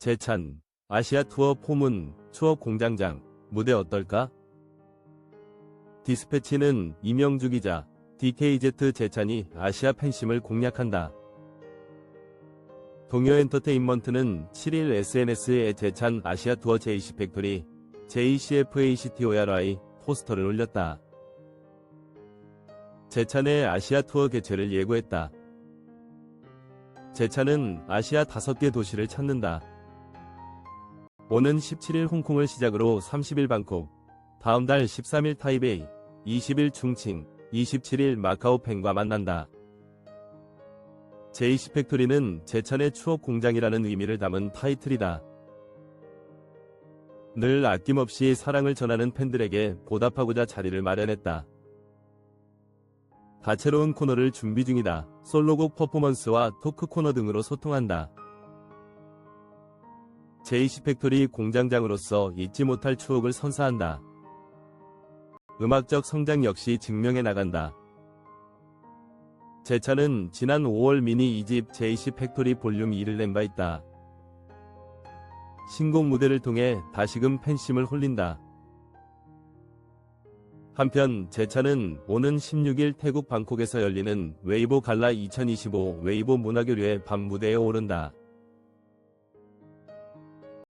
제찬, 아시아 투어 포문, 추억 공장장, 무대 어떨까? 디스패치는 이명주 기자, DKZ 제찬이 아시아 팬심을 공략한다. 동요 엔터테인먼트는 7일 SNS에 제찬 아시아 투어 JC 팩토리, JCFACTORI 포스터를 올렸다. 제찬의 아시아 투어 개최를 예고했다. 제찬은 아시아 5개 도시를 찾는다. 오는 17일 홍콩을 시작으로 30일 방콕, 다음 달 13일 타이베이, 20일 중칭, 27일 마카오 팬과 만난다. 제이시 팩토리는 제찬의 추억 공장이라는 의미를 담은 타이틀이다. 늘 아낌없이 사랑을 전하는 팬들에게 보답하고자 자리를 마련했다. 다채로운 코너를 준비 중이다. 솔로곡 퍼포먼스와 토크 코너 등으로 소통한다. 제이시 팩토리 공장장으로서 잊지 못할 추억을 선사한다. 음악적 성장 역시 증명해 나간다. 제 차는 지난 5월 미니 2집 제이시 팩토리 볼륨 2를 낸 바 있다. 신곡 무대를 통해 다시금 팬심을 홀린다. 한편 제 차는 오는 16일 태국 방콕에서 열리는 웨이보 갈라 2025 웨이보 문화교류의 밤 무대에 오른다.